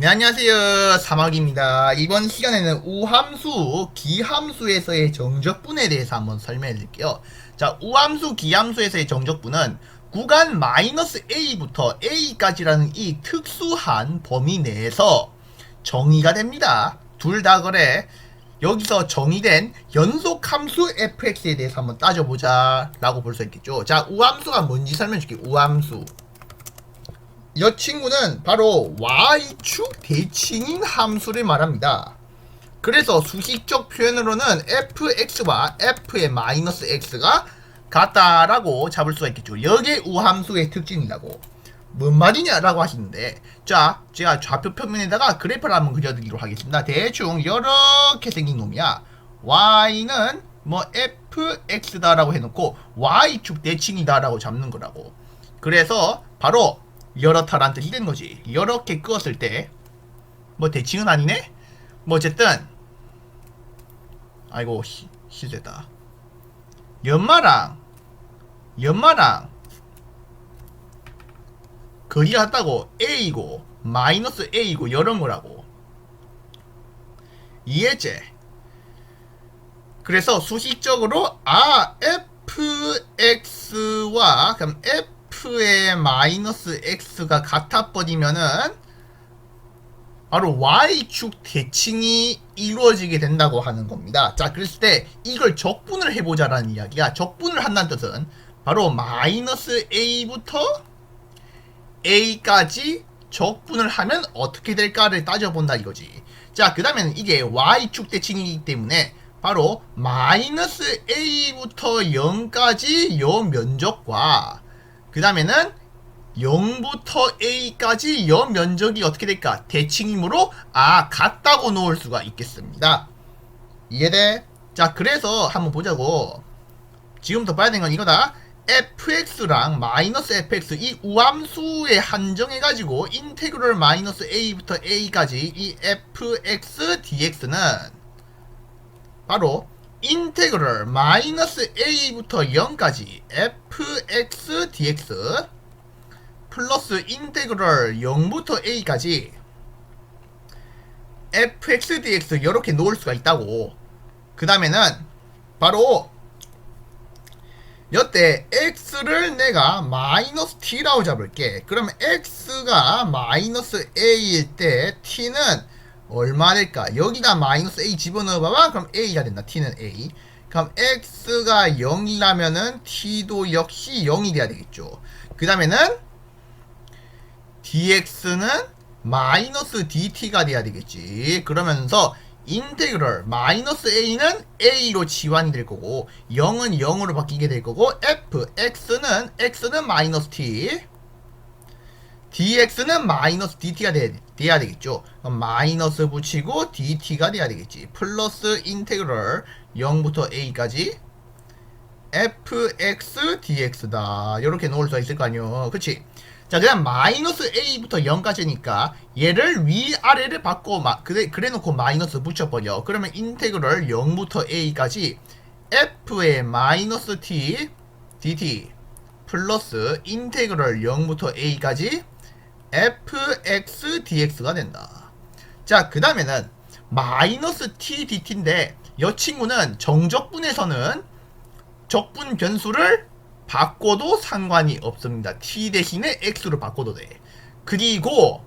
네, 안녕하세요. 사막입니다. 이번 시간에는 우함수, 기함수에서의 정적분에 대해서 한번 설명해 드릴게요. 자, 우함수, 기함수에서의 정적분은 구간 마이너스 A부터 A까지라는 이 특수한 범위 내에서 정의가 됩니다. 둘 다 그래. 여기서 정의된 연속 함수 fx에 대해서 한번 따져보자 라고 볼 수 있겠죠. 자, 우함수가 뭔지 설명해 줄게요. 우함수. 이 친구는 바로 y축 대칭인 함수를 말합니다. 그래서 수식적 표현으로는 fx와 f의 마이너스 x가 같다라고 잡을 수가 있겠죠. 이게 우함수의 특징이라고. 뭔 말이냐라고 하시는데 자 제가 좌표 평면에다가 그래프를 한번 그려드리도록 하겠습니다. 대충 이렇게 생긴 놈이야. y는 뭐 fx다라고 해놓고 y축 대칭이다라고 잡는 거라고. 그래서 바로 이렇다라는 뜻이 되는 거지. 이렇게 끄었을 때 뭐 대칭은 아니네. 뭐 어쨌든 아이고 시, 실례다. 연마랑 연마랑 거리가 같다고 a이고 마이너스 a이고 이런 거라고 이해지? 그래서 수식적으로 아 fx와 그럼 f 의 마이너스 x가 같아 버리면은 바로 y축 대칭이 이루어지게 된다고 하는 겁니다. 자, 그랬을 때 이걸 적분을 해보자라는 이야기야. 적분을 한다는 뜻은 바로 마이너스 a부터 a까지 적분을 하면 어떻게 될까를 따져본다 이거지. 자, 그 다음에는 이게 y축 대칭이기 때문에 바로 마이너스 a부터 0까지 요 면적과 그 다음에는 0부터 a까지 여 면적이 어떻게 될까? 대칭이므로 아 같다고 놓을 수가 있겠습니다. 이해돼? 자 그래서 한번 보자고. 지금부터 봐야 되는 건 이거다. fx랑 마이너스 fx 이 우함수에 한정해가지고 인테그럴 마이너스 a부터 a까지 이 fx dx는 바로 인테그럴 마이너스 a부터 0까지 fx dx 플러스 인테그럴 0부터 a까지 fx dx 이렇게 놓을 수가 있다고. 그 다음에는 바로 여태 x를 내가 마이너스 t라고 잡을게. 그러면 x가 마이너스 a일 때 t는 얼마 될까? 여기다 마이너스 a 집어넣어 봐봐. 그럼 a가 된다. T는 a. 그럼 x가 0이라면은 t도 역시 0이 돼야 되겠죠. 그 다음에는 dx는 마이너스 dt가 돼야 되겠지. 그러면서 인테그럴 마이너스 a는 a로 지환이 될 거고 0은 0으로 바뀌게 될 거고 f x는 x는 마이너스 t dx는 마이너스 dt가 돼, 돼야 되겠죠? 마이너스 붙이고 dt가 돼야 되겠지. 플러스 인테그럴 0부터 a까지 fx dx다. 이렇게 놓을 수 있을 거 아니요. 그치? 자 그냥 마이너스 a부터 0까지니까 얘를 위아래를 바꿔 마, 그래, 그래 놓고 마이너스 붙여버려. 그러면 인테그럴 0부터 a까지 f의 마이너스 t dt 플러스 인테그럴 0부터 a까지 fx dx가 된다 자 그 다음에는 마이너스 t dt인데 이 친구는 정적분에서는 적분 변수를 바꿔도 상관이 없습니다. t 대신에 x로 바꿔도 돼. 그리고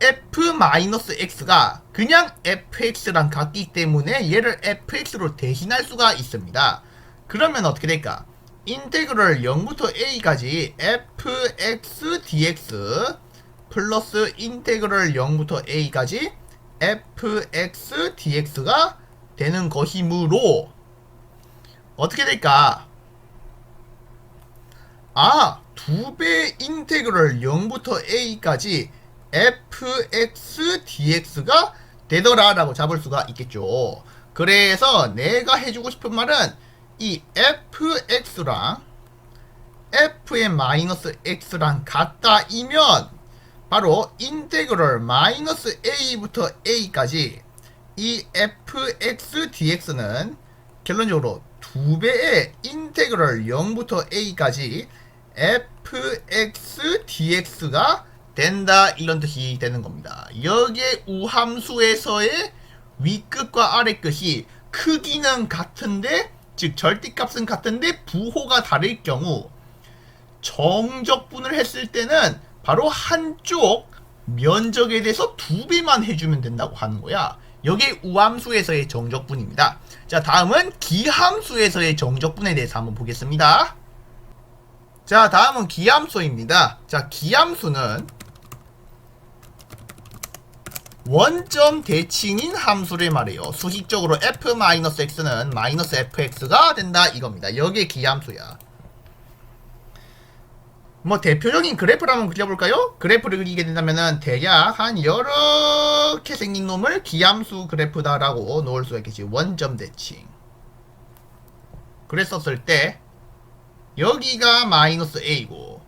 f-x가 그냥 fx랑 같기 때문에 얘를 fx로 대신할 수가 있습니다. 그러면 어떻게 될까? 인테그럴 0부터 a까지 fx dx 플러스 인테그럴 0부터 a까지 fx dx가 되는 것이므로 어떻게 될까? 아, 두 배 인테그럴 0부터 a까지 fx dx가 되더라 라고 잡을 수가 있겠죠. 그래서 내가 해주고 싶은 말은 이 fx랑 f의 마이너스 x랑 같다이면 바로 인테그럴 마이너스 a부터 a까지 이 fx dx는 결론적으로 두 배의 인테그럴 0부터 a까지 fx dx가 된다 이런 뜻이 되는 겁니다. 여기에 우함수에서의 위끝과 아래끝이 크기는 같은데 즉 절대값은 같은데 부호가 다를 경우 정적분을 했을 때는 바로 한쪽 면적에 대해서 두 배만 해주면 된다고 하는 거야. 여기 우함수에서의 정적분입니다. 자, 다음은 기함수에서의 정적분에 대해서 한번 보겠습니다. 자, 다음은 기함수입니다. 자, 기함수는 원점 대칭인 함수를 말해요. 수식적으로 f-x는 fx가 된다 이겁니다. 여기에 기함수야. 뭐 대표적인 그래프를 한번 그려볼까요? 그래프를 그리게 된다면은 대략 한 이렇게 생긴 놈을 기함수 그래프다라고 놓을 수가 있겠지. 원점 대칭. 그랬었을 때 여기가 마이너스 a고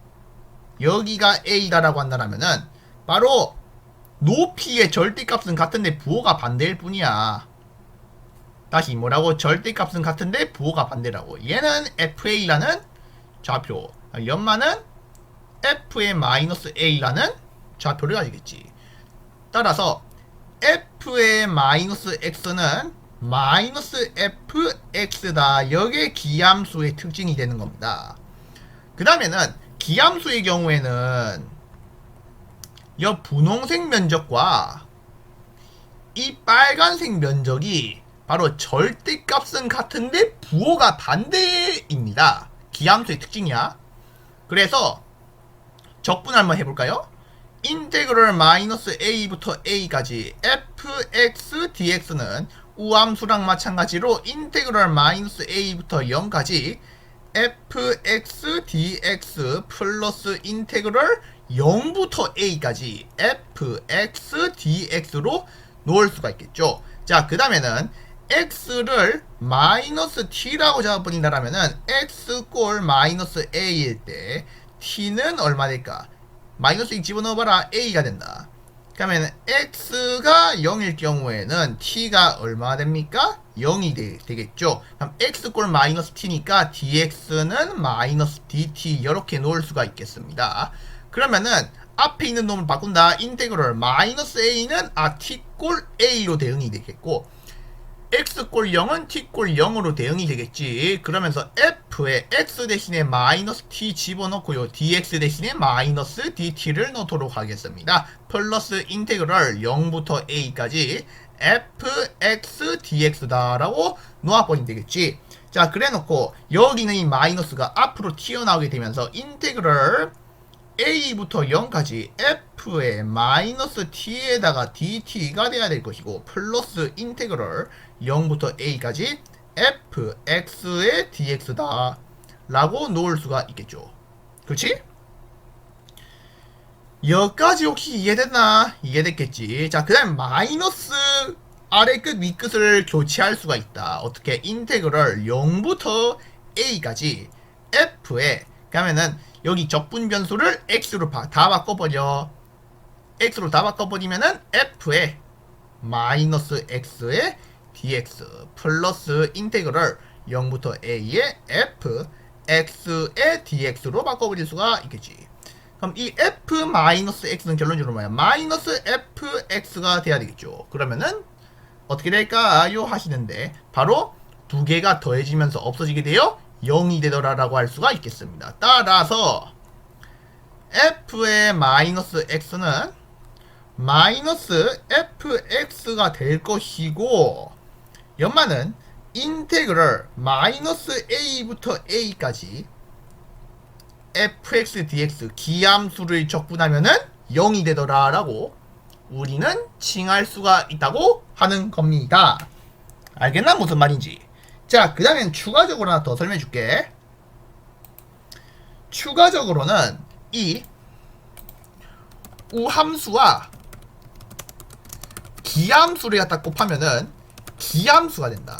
여기가 a다라고 한다면은 바로 높이의 절대값은 같은데 부호가 반대일 뿐이야. 다시 뭐라고 절대값은 같은데 부호가 반대라고. 얘는 fa라는 좌표, 연마는 f의 마이너스 a라는 좌표를 가지겠지. 따라서 f의 마이너스 x는 마이너스 fx다. 여기에 기함수의 특징이 되는 겁니다. 그 다음에는 기함수의 경우에는 이 분홍색 면적과 이 빨간색 면적이 바로 절대값은 같은데 부호가 반대입니다. 기함수의 특징이야. 그래서 적분 한번 해볼까요? 인테그럴 마이너스 a부터 a까지 fx dx는 우함수랑 마찬가지로 인테그럴 마이너스 a부터 0까지 fx dx 플러스 인테그럴 0부터 a까지 fx dx로 놓을 수가 있겠죠. 자, 그 다음에는 x를 마이너스 t라고 잡아버린다라면은 x 꼴 마이너스 a일 때 t는 얼마 될까? 마이너스 2 집어넣어봐라 a가 된다. 그러면 x가 0일 경우에는 t가 얼마 됩니까? 0이 되, 겠죠 그럼 x꼴 마이너스 t니까 dx는 마이너스 dt 이렇게 놓을 수가 있겠습니다. 그러면은 앞에 있는 놈을 바꾼다. 인테그럴 마이너스 a는 아 t꼴 a로 대응이 되겠고 x꼴 0은 t꼴 0으로 대응이 되겠지. 그러면서 f에 x 대신에 마이너스 t 집어넣고요. dx 대신에 마이너스 dt를 넣도록 하겠습니다. 플러스 인테그럴 0부터 a까지 fx dx다라고 놓아버리면 되겠지. 자, 그래 놓고 여기는 이 마이너스가 앞으로 튀어나오게 되면서 인테그럴 a부터 0까지 f의 마이너스 t에다가 dt가 돼야 될 것이고 플러스 인테그럴 0부터 a까지 fx의 dx다 라고 놓을 수가 있겠죠. 그렇지? 여기까지 혹시 이해됐나? 이해됐겠지. 자 그 다음 마이너스 아래 끝 위 끝을 교체할 수가 있다. 어떻게? 인테그럴 0부터 a까지 f에. 그러면은 여기 적분 변수를 x로 바, 다 바꿔버려. X로 다 바꿔버리면은 f에 마이너스 x의 dx 플러스 인테그럴 0부터 a의 f x의 dx로 바꿔버릴 수가 있겠지. 그럼 이 f 마이너스 x는 결론적으로 뭐야? 마이너스 fx가 돼야 되겠죠. 그러면은 어떻게 될까요? 하시는데 바로 두 개가 더해지면서 없어지게 돼요 0이 되더라라고 할 수가 있겠습니다. 따라서 f의 마이너스 x는 마이너스 fx가 될 것이고 연마는 인테그럴 마이너스 a부터 a까지 fx dx 기함수를 적분하면은 0이 되더라 라고 우리는 칭할 수가 있다고 하는 겁니다. 알겠나 무슨 말인지? 자, 그 다음엔 추가적으로 하나 더 설명해 줄게. 추가적으로는 이 우함수와 기함수를 갖다 곱하면은 기함수가 된다.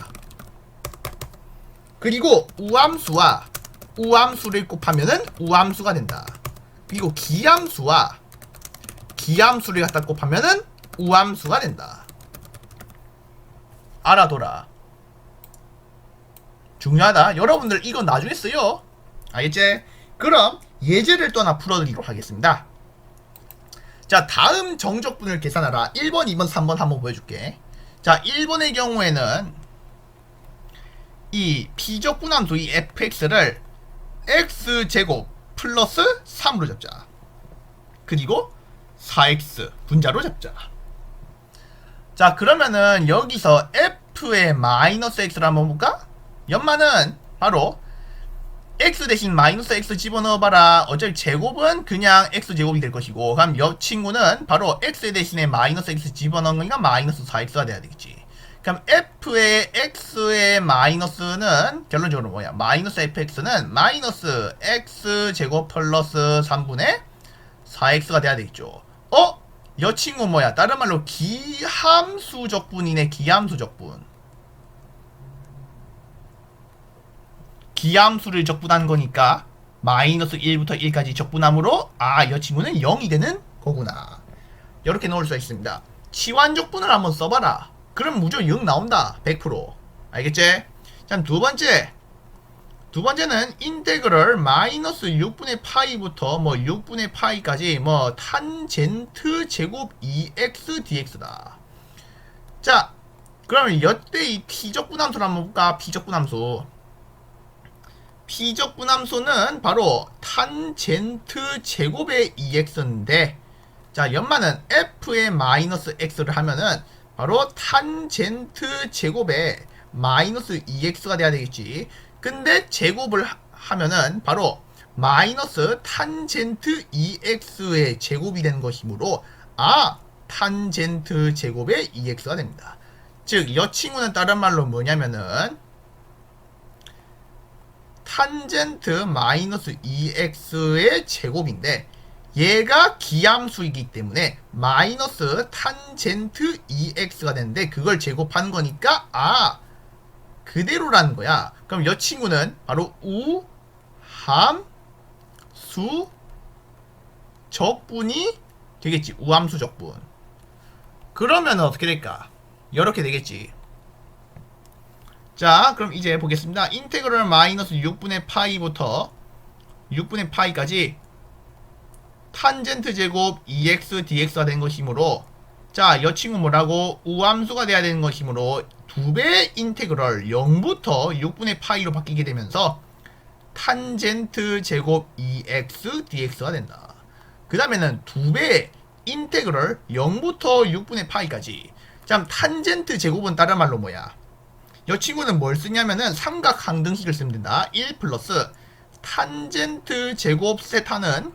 그리고 우함수와 우함수를 곱하면은 우함수가 된다. 그리고 기함수와 기함수를 갖다 곱하면은 우함수가 된다. 알아둬라. 중요하다. 여러분들 이거 나중에 써요. 알겠지? 그럼 예제를 또 하나 풀어드리도록 하겠습니다. 자, 다음 정적분을 계산하라. 1번, 2번, 3번 한번 보여줄게. 자, 1번의 경우에는 이 비적분 함수 이 fx를 x제곱 플러스 3으로 잡자. 그리고 4x 분자로 잡자. 자, 그러면은 여기서 f의 마이너스 x를 한번 볼까? 연마는 바로 x 대신 마이너스 x 집어넣어봐라. 어차피 제곱은 그냥 x 제곱이 될 것이고, 그럼 옆 친구는 바로 x 대신에 마이너스 x 집어넣은 거니까 마이너스 4x가 돼야 되겠지. 그럼 f의 x의 마이너스는 결론적으로 뭐야? 마이너스 fx는 마이너스 x 제곱 플러스 3분의 4x가 돼야 되겠죠. 어? 여 친구 뭐야? 다른 말로 기함수 적분이네. 기함수 적분. 기함수를 적분한 거니까 마이너스 1부터 1까지 적분함으로 아, 이 친구는 0이 되는 거구나. 이렇게 넣을 수가 있습니다. 치환 적분을 한번 써봐라. 그럼 무조건 0 나온다. 100%. 알겠지? 자, 두 번째. 두 번째는 인테그럴 마이너스 6분의 파이부터 뭐 6분의 파이까지 뭐 탄젠트 제곱 2x dx다. 자, 그러면 여태 이 피적분함수를 한번 볼까? 피적분함수. 피적 분함수는 바로 탄젠트 제곱의 2x인데 자 연마는 f의 마이너스 x를 하면은 바로 탄젠트 제곱의 마이너스 2x가 돼야 되겠지. 근데 제곱을 하- 하면은 바로 마이너스 탄젠트 2x의 제곱이 되는 것이므로 아 탄젠트 제곱의 2x가 됩니다. 즉 이 친구는 다른 말로 뭐냐면은 탄젠트 마이너스 2x의 제곱인데 얘가 기함수이기 때문에 마이너스 탄젠트 2x가 되는데 그걸 제곱한 거니까 아 그대로라는 거야. 그럼 이 친구는 바로 우함수 적분이 되겠지. 우함수 적분. 그러면 어떻게 될까? 이렇게 되겠지 자, 그럼 이제 보겠습니다. 인테그럴 마이너스 6분의 파이부터 6분의 파이까지 탄젠트 제곱 2x dx가 된 것이므로 자, 이 친구 뭐라고 우함수가 돼야 되는 것이므로 두 배의 인테그럴 0부터 6분의 파이로 바뀌게 되면서 탄젠트 제곱 2x dx가 된다. 그 다음에는 두 배의 인테그럴 0부터 6분의 파이까지 자, 탄젠트 제곱은 다른 말로 뭐야? 이 친구는 뭘 쓰냐면은 삼각 항등식을 쓰면 된다. 1 플러스 탄젠트 제곱 세타는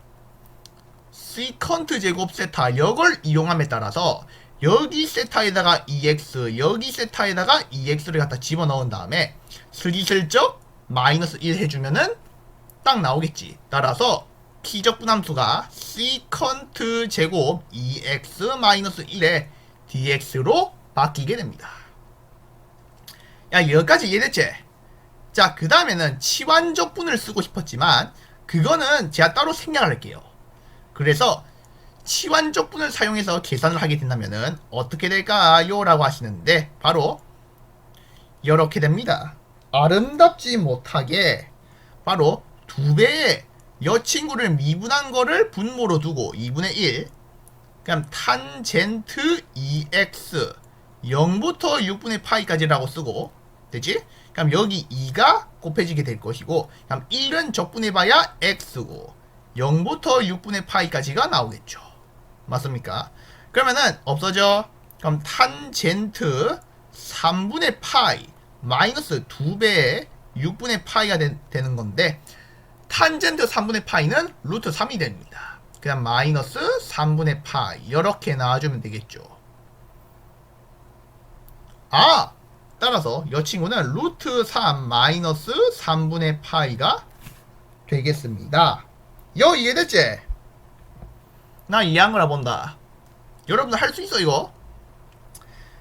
시컨트 제곱 세타 역을 이용함에 따라서 여기 세타에다가 2x 여기 세타에다가 2x를 갖다 집어넣은 다음에 슬기슬쩍 마이너스 1 해주면은 딱 나오겠지. 따라서 키적분함수가 시컨트 제곱 2x 마이너스 1의 dx로 바뀌게 됩니다. 야 여기까지 이해됐지? 자 그 다음에는 치환적분을 쓰고 싶었지만 그거는 제가 따로 생략을 할게요 그래서 치환적분을 사용해서 계산을 하게 된다면은 어떻게 될까요? 라고 하시는데 바로 이렇게 됩니다 아름답지 못하게 바로 두 배의 여 친구를 미분한 거를 분모로 두고 2분의 1 그럼 탄젠트 2x 0부터 6분의 파이까지라고 쓰고 되지? 그럼 여기 2가 곱해지게 될 것이고 그럼 1은 적분해봐야 x고 0부터 6분의 파이까지가 나오겠죠 맞습니까? 그러면은 없어져 그럼 탄젠트 3분의 파이 마이너스 2배의 6분의 파이가 되, 되는 건데 탄젠트 3분의 파이는 루트 3이 됩니다 그냥 마이너스 3분의 파이 이렇게 나와주면 되겠죠 아! 따라서 이 친구는 루트 3 마이너스 3분의 파이가 되겠습니다. 여 이해됐지? 나 이해한 거라 본다. 여러분들 할 수 있어 이거.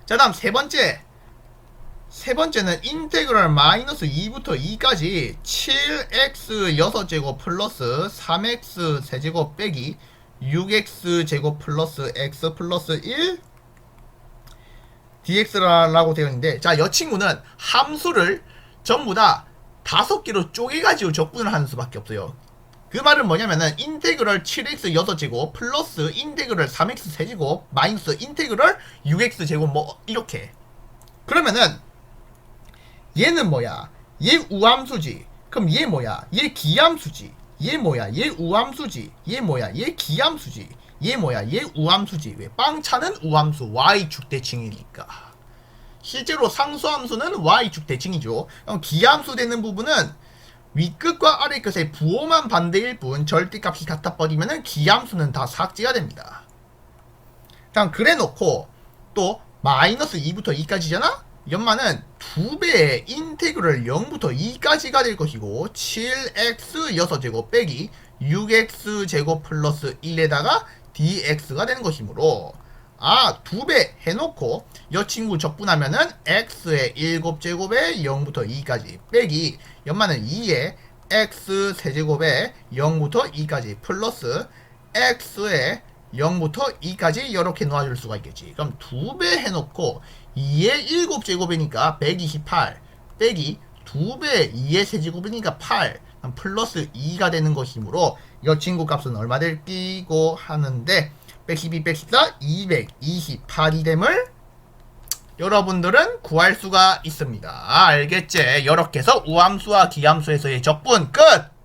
자 다음 세 번째. 세 번째는 인테그럴 마이너스 2부터 2까지 7x 6제곱 플러스 3x 세제곱 빼기 6x 제곱 플러스 x 플러스 1 dx라고 되어 있는데 자, 이 친구는 함수를 전부 다 다섯 개로 쪼개가지고 적분을 하는 수밖에 없어요. 그 말은 뭐냐면은 인테그럴 7x 6제곱 플러스 인테그럴 3x 세제곱 마이너스 인테그럴 6x 제곱 뭐 이렇게. 그러면은 얘는 뭐야? 얘 우함수지. 그럼 얘 뭐야? 얘 기함수지. 얘 뭐야? 얘 우함수지. 얘 뭐야? 얘 기함수지 얘 뭐야? 얘 우함수지. 왜? 빵차는 우함수 y축 대칭이니까. 실제로 상수함수는 y축 대칭이죠. 그럼 기함수 되는 부분은 윗끝과 아래끝의 부호만 반대일 뿐 절대값이 같아 버리면은 기함수는 다 삭제가 됩니다. 그냥 그래 놓고 또 마이너스 2부터 2까지잖아? 연마는 두 배의 인테그럴 0부터 2까지가 될 것이고 7x 6제곱 빼기 6x 제곱 플러스 1에다가 dx가 되는 것이므로 아, 두 배 해놓고 여 친구 적분하면은 x의 7제곱에 0부터 2까지 빼기 연마는 2에 x 세제곱에 0부터 2까지 플러스 x의 0부터 2까지 이렇게 놓아줄 수가 있겠지. 그럼 두 배 해놓고 2의 7제곱이니까 128 빼기 두배 2의 세제곱이니까 8 그럼 플러스 2가 되는 것이므로 이 친구 값은 얼마 될 끼고 하는데 112, 114, 228이 됨을 여러분들은 구할 수가 있습니다. 알겠지? 이렇게 해서 우함수와 기함수에서의 적분 끝!